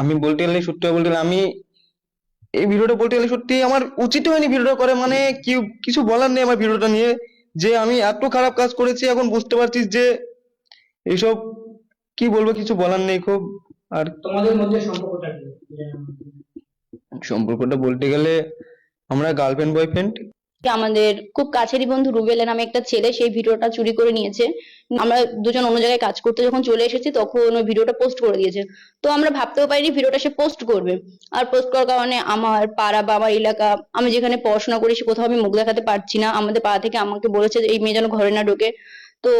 আমি বলতে গেলে সত্যি বলতে গেলে আমি এই ভিডিওটা বলতে গেলে সত্যি আমার উচিত হয়নি ভিডিওটা করে। মানে কি কিছু বলার নেই আমার ভিডিওটা নিয়ে। যে আমি এত খারাপ কাজ করেছি এখন বুঝতে পারছিস যে এইসব কি বলব কিছু বলার নেই খুব। আর তোমাদের মধ্যে সম্পর্কটা সম্পর্কটা বলতে গেলে আমরা গার্লফ্রেন্ড বয়ফ্রেন্ড আমাদের খুব কাছেরই বন্ধু রুবেল নামে একটা ছেলে, সেই ভিডিওটা চুরি করে নিয়েছে। আমরা দুজন অন্য জায়গায় কাজ করতে যখন চলে এসেছি, তখন ওই ভিডিওটা পোস্ট করে দিয়েছে। তো আমরা ভাবতেও পারিনি ভিডিওটা সে পোস্ট করবে। আর পোস্ট করার কারণে আমার পাড়া বা আমার এলাকা, আমি যেখানে পড়াশোনা করি সে কোথাও আমি মুখ দেখাতে পারছি না। আমাদের পাড়া থেকে আমাকে বলেছে যে, এই মেয়ে যেন ঘরে না ঢোকে। তো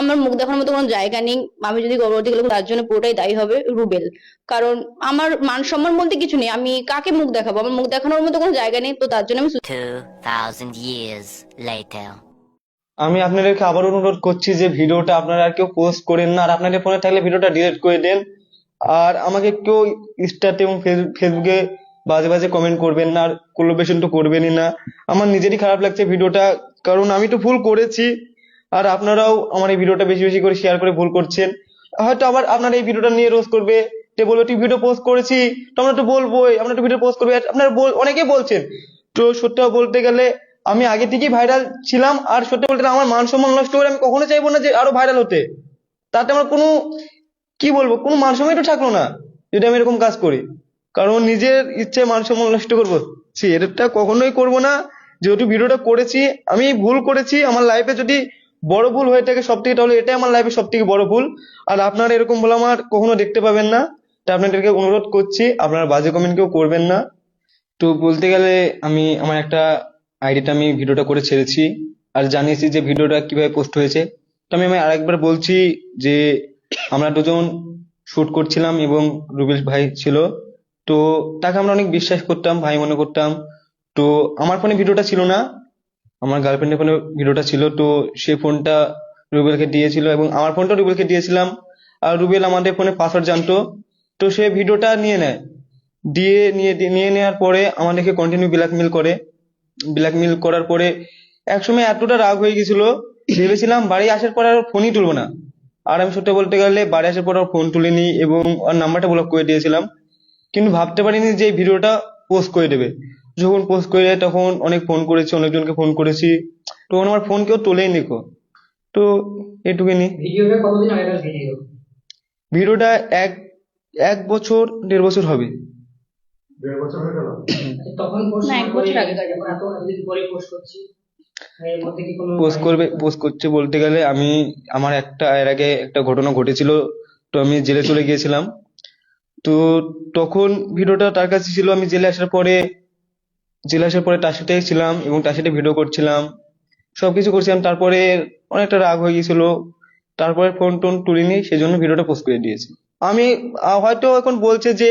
আমার মুখ দেখানোর মতো কোনো জায়গা নেই। আমি যদি গর্ভবতী হলে তার জন্য পুরোটাই দায়ী হবে রুবেল। কারণ আমার মান সম্মান বলতে কিছু নেই। আমি কাকে মুখ দেখাবো? আমার মুখ দেখানোর মতো কোনো জায়গা নেই তো তার জন্য আমি 2,000 years আমি আপনাদেরকে আবার অনুরোধ করছি যে ভিডিওটা আপনারা আর কেউ পোস্ট করেন না। আর আপনাদের ফোনে থাকলে ভিডিওটা ডিলিট করে দেন। আর আমাকে কেউ ইনস্টাতে এবং ফেসবুকে বাজে বাজে কমেন্ট করবেন না। আর কোলাবরেশন তো করবেনই না। আমার নিজেরই খারাপ লাগছে ভিডিওটা। কারণ আমি তো ভুল করেছি। আর আপনারাও আমার এই ভিডিওটা বেশি বেশি করে শেয়ার করে ভুল করছেন। হয়তো আবার আপনারা এই ভিডিওটা নিয়ে রোজ করবে। যে বলবে, তুই ভিডিও পোস্ট করেছি তো আমরা তো বলবোই, আমরা তো ভিডিও পোস্ট করবে। আপনারা অনেকেই বলছেন, তো সত্যি বলতে গেলে আমি আগে থেকেই ভাইরাল ছিলাম, আর সত্যি বলতে আমার মান সম্মান নষ্ট করে আমি কখনো চাইব না যে আরও ভাইরাল হতে। তাতে আমার কোনো, কি বলব, কোনো মান সম্মানই তো থাকল না যদি আমি এরকম কাজ করি। কারণ নিজের ইচ্ছে মান সম্মান নষ্ট করব। সে এটা কখনোই করব না। যেহেতু ভিডিওটা করেছি, আমি ভুল করেছি, আমার লাইফে যদি বড় ভুল হয়ে থাকে সব থেকে তাহলে এটাই আমার লাইফে সব থেকে বড় ভুল। আর আপনারা এরকম ভুল আমার কখনো দেখতে পাবেন না। তাই আপনাদেরকে অনুরোধ করছি, আপনারা বাজে কমেন্ট কেউ করবেন না। তো বলতে গেলে আমি, আমার একটা আইডিটা আমি ভিডিওটা করে ছেড়েছি। আর জানিয়েছি যে ভিডিওটা কীভাবে পোস্ট হয়েছে। তো আমি আমি আরেকবার বলছি যে আমরা দুজন শুট করছিলাম এবং রুবেল ভাই ছিল। তো তাকে আমরা অনেক বিশ্বাস করতাম, ভাই মনে করতাম। তো আমার ফোনে ভিডিওটা ছিল না। আমার গার্লফ্রেন্ডের ফোনে ভিডিওটা ছিল, তো সে ফোনটা রুবেলকে দিয়েছিল এবং আমার ফোনটা রুবেলকে দিয়েছিলাম। আর রুবেল আমাদের ফোনে পাসওয়ার্ড জানতো, তো সে ভিডিওটা নিয়ে নেয়। দিয়ে নিয়ে নিয়ে নেওয়ার পরে আমাদেরকে কন্টিনিউ ব্ল্যাকমেল করে। ব্ল্যাকমেল করার পরে একসময় এতটা রাগ হয়ে গেছিল, ভেবেছিলাম বাড়ি আসার পর আর ফোনই তুলবো না। আর আমি সত্যি বলতে গেলে বাড়ি আসার পর আর ফোন তুলিনি এবং আর নাম্বারটা ব্লক করে দিয়েছিলাম। কিন্তু ভাবতে পারিনি যে এই ভিডিওটা পোস্ট করে দেবে। যখন পোস্ট করে দেয় তখন অনেক ফোন করেছি অনেকজনকে ফোন করেছি। তখন আমার ফোন কেউ তোলেই নিকো তো এটুকুনি ভিডিওটা কতদিন আগেকার ভিডিও ভিডিওটা এক এক বছর দেড় বছর হবে। তখন post না, এক বছর করে- আগেকার। যখন এত এতদিন পরে পোস্ট করছি এর মধ্যে কি কোনো পোস্ট করবে পোস্ট করছে বলতে গেলে আমি আমার একটা এর আগে একটা ঘটনা ঘটেছিল তো আমি জেলে চলে গিয়েছিলাম। তো তখন ভিডিওটা তার কাছে ছিল আমি জেলে আসার পরে জেলে আসার পরে সাথেই ছিলাম এবং সাথে ভিডিও করছিলাম। সবকিছু করছিলাম, তারপরে অনেকটা রাগ হয়ে গেছিল তারপরে ফোন টোন তুলিনি সেই জন্য ভিডিওটা পোস্ট করে দিয়েছি। আমি হয়তো এখন বলছে যে,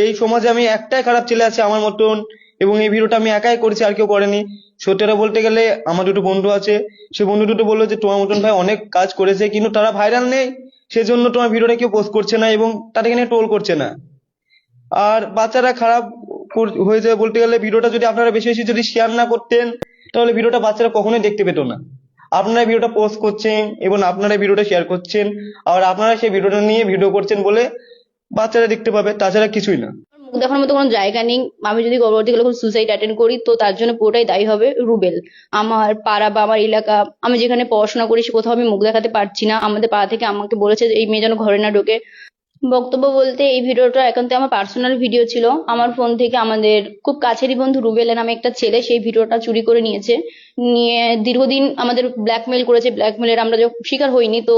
এই সমাজে আমি একটাই খারাপ ছেলে আছে আমার মতন এবং এই ভিডিওটা আমি একাই করেছি, আর কেউ করেনি। সত্যিটা বলতে গেলে আমার দুটো বন্ধু আছে। সে বন্ধু দুটো বলল যে, তোমার মতন ভাই অনেক কাজ করেছে, কিন্তু তারা ভাইরাল নেই। সেজন্য তোমার ভিডিওটা কেউ পোস্ট করছে না এবং তাদেরকে নিয়ে ট্রোল করছে না। আর বাচ্চারা খারাপ হয়ে যায় বলতে গেলে ভিডিওটা যদি আপনারা বেশি বেশি যদি শেয়ার না করতেন, তাহলে ভিডিওটা বাচ্চারা কখনোই দেখতে পেতো না। আপনারা ভিডিওটা পোস্ট করছেন এবং আপনারা ভিডিওটা শেয়ার করছেন, আর আপনারা সেই ভিডিওটা নিয়ে ভিডিও করছেন বলে বাচ্চারা দেখতে পাবে, তাছাড়া কিছুই না। মুখ দেখানোর মতো কোনো জায়গা নেই। আমি যদি গর্ভবতী হলে সুসাইড অ্যাটেন্ড করি, তো তার জন্য পুরোটাই দায়ী হবে রুবেল। আমার পাড়া বা আমার এলাকা, আমি যেখানে পড়াশোনা করি সে কোথাও আমি মুখ দেখাতে পারছি না। আমাদের পাড়া থেকে আমাকে বলেছে এই মেয়ে যেন ঘরে না ঢোকে। বক্তব্য বলতে এই ভিডিওটা একান্ত আমার পার্সোনাল ভিডিও ছিল। আমার ফোন থেকে আমাদের খুব কাছেরই বন্ধু রুবেল নামে একটা ছেলে সেই ভিডিওটা চুরি করে নিয়েছে। নিয়ে দীর্ঘদিন আমাদের ব্ল্যাকমেল করেছে। ব্ল্যাকমেলের আমরা যখন শিকার হইনি তো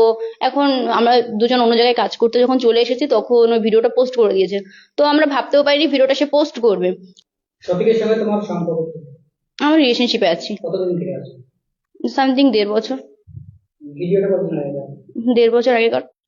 এখন আমরা দুজন অন্য জায়গায় কাজ করতে যখন চলে এসেছি তখন ওই ভিডিওটা পোস্ট করে দিয়েছে। তো আমরা ভাবতেও পারিনি ভিডিওটা সে পোস্ট করবে। শফিকের সঙ্গে তোমার সম্পর্ক কি? আমরা রিলেশনশিপে আছি। কতদিন থেকে আছো? সামথিং দেড় বছর। ভিডিওটা কতদিন আগেকার দেড় বছর আগেকার।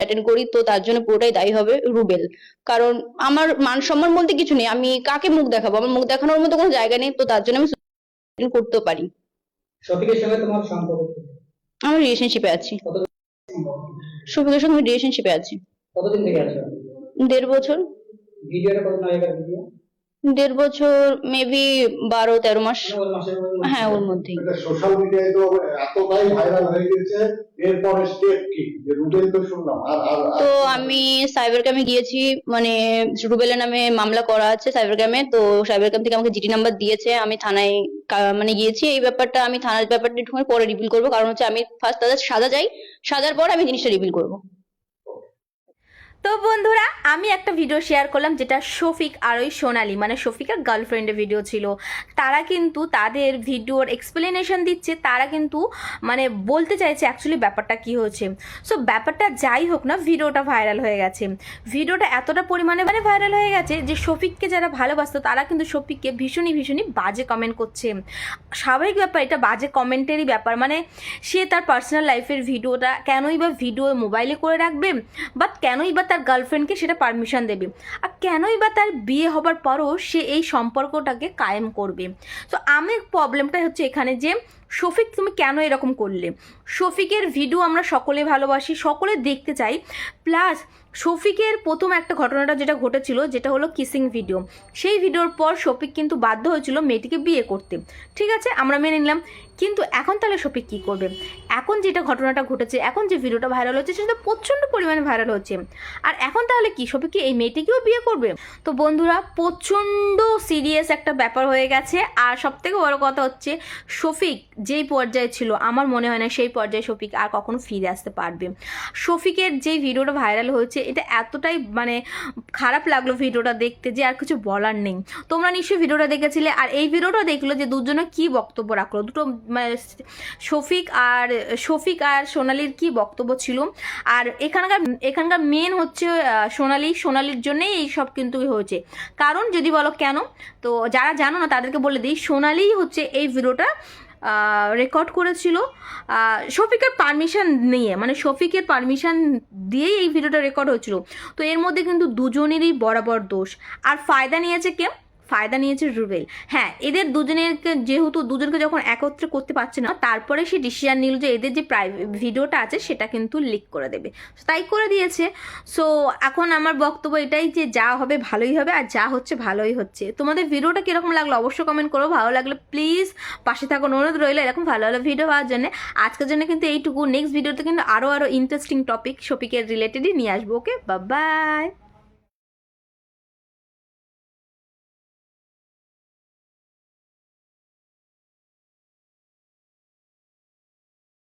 অ্যাটেন্ড করি তো তার জন্য পুরোটাই দায়ী হবে রুবেল। কারণ আমার মান সম্মান বলতে কিছু নেই আমি কাকে মুখ দেখাবো? আমার মুখ দেখানোর মতো কোনো জায়গা নেই তো তার জন্য আমি অ্যাটেন্ড করতেও পারি। শফিকের সঙ্গে তোমার সম্পর্ক আমি রিলেশনশিপে আছি? শফিকের সঙ্গে আমি রিলেশনশিপে আছি। কতদিন থেকে আছো? দেড় বছর। ভিডিওটা কত আগেকার ভিডিও? দেড় বছর মেবি বারো তেরো মাস। মধ্যে- হ্যাঁ ওর মধ্যেই। এটা সোশ্যাল মিডিয়ায় তো এতটাই ভাইরাল হয়ে গেছে এরপরে স্টেপ কি? রুবেল তো শুনলাম তো আমি সাইবার ক্যামে গিয়েছি মানে রুবেলের নামে মামলা করা আছে সাইবার ক্যামে তো সাইবার ক্যাম থেকে আমাকে জিটি নাম্বার দিয়েছে আমি থানায় মানে গিয়েছি এই ব্যাপারটা আমি থানার ব্যাপারটা একটু পরে রিভিল করব কারণ হচ্ছে আমি ফার্স্ট তাদের সাজা যাই সাজার পর আমি জিনিসটা রিভিল করব। তো বন্ধুরা, আমি একটা ভিডিও শেয়ার করলাম যেটা শফিক আর ওই সোনালি মানে শফিকের গার্লফ্রেন্ডের ভিডিও ছিল। তারা কিন্তু তাদের ভিডিওর এক্সপ্লেনেশন দিচ্ছে, তারা কিন্তু মানে বলতে চাইছে অ্যাকচুয়ালি ব্যাপারটা কি হয়েছে। সো ব্যাপারটা যাই হোক না ভিডিওটা ভাইরাল হয়ে গেছে। ভিডিওটা এতটা পরিমাণে মানে ভাইরাল হয়ে গেছে যে শফিককে যারা ভালোবাসতো, তারা কিন্তু শফিককে ভীষণই ভীষণই বাজে কমেন্ট করছে। স্বাভাবিক ব্যাপার, এটা বাজে কমেন্টেরই ব্যাপার। মানে সে তার পার্সোনাল লাইফের ভিডিওটা কেনই বা ভিডিও মোবাইলে করে রাখবে? বা কেনই বা তার গার্লফ্রেন্ডকে সেটা পারমিশন দেবে। আর কেনই বা তার বিয়ে হবার পরও সে এই সম্পর্কটাকে কায়েম করবে। তো আমি প্রবলেমটা হচ্ছে এখানে যে, শফিক, তুমি কেন এরকম করলে? শফিকের ভিডিও আমরা সকলে ভালোবাসি, সকলে দেখতে চাই। প্লাস শফিকের প্রথম একটা ঘটনাটা যেটা ঘটেছিল, যেটা হলো কিসিং ভিডিও সেই ভিডিওর পর শফিক কিন্তু বাধ্য হয়েছিল মেয়েটিকে বিয়ে করতে। ঠিক আছে, আমরা মেনে নিলাম। কিন্তু এখন তাহলে শফিক কী করবে? এখন যেটা ঘটনাটা ঘটেছে, এখন যে ভিডিওটা ভাইরাল হচ্ছে, সেটা প্রচণ্ড পরিমাণে ভাইরাল হচ্ছে। আর এখন তাহলে কি? শফিক কি এই মেয়েটিকেও বিয়ে করবে? তো বন্ধুরা, প্রচণ্ড সিরিয়াস একটা ব্যাপার হয়ে গেছে। আর সব থেকে বড় কথা হচ্ছে, শফিক যেই পর্যায়ে ছিল, আমার মনে হয় না সেই পর্যায়ে শফিক আর কখনো ফিরে আসতে পারবে। শফিকের যেই ভিডিওটা ভাইরাল হয়েছে এটা এতটাই মানে খারাপ লাগল ভিডিওটা দেখতে যে আর কিছু বলার নেই। তোমরা নিশ্চয়ই ভিডিওটা দেখেছিলে আর এই ভিডিওটা দেখল যে দুজনে কি বক্তব্য রাখল? দুটো মানে শফিক আর শফিক আর সোনালির কি বক্তব্য ছিল? আর এখানকার এখানকার মেন হচ্ছে সোনালি। সোনালির জন্যেই এই সব কিন্তু হয়েছে। কারণ যদি বলো কেন? তো যারা জানো না তাদেরকে বলে দিই, সোনালিই হচ্ছে এই ভিডিওটা রেকর্ড করেছিল। শফিকের পারমিশন নিয়ে মানে শফিকের পারমিশন দিয়েই এই ভিডিওটা রেকর্ড হয়েছিল। তো এর মধ্যে কিন্তু দুজনেরই বরাবর দোষ। আর ফায়দা নিয়েছে কে? ফায়দা নিয়েছে রুবেল। হ্যাঁ এদের দুজনের যেহেতু দুজনকে যখন একত্রে করতে পারছে না, তারপরে সে ডিসিশন নিল যে এদের যে ভিডিওটা আছে সেটা কিন্তু লিক করে দেবে। তাই করে দিয়েছে। সো এখন আমার বক্তব্য এটাই যে যা হবে ভালোই হবে আর যা হচ্ছে ভালোই হচ্ছে। তোমাদের ভিডিওটা কীরকম লাগল অবশ্যই কমেন্ট করো। ভালো লাগলে প্লিজ পাশে থাকুন অনুরোধ রইল এরকম ভালো ভালো ভিডিও পাওয়ার জন্য। আজকের জন্য কিন্তু এইটুকু। নেক্সট ভিডিওতে কিন্তু আরও আরও ইন্টারেস্টিং টপিক শপিকের রিলেটেডই নিয়ে আসব ওকে বা বাই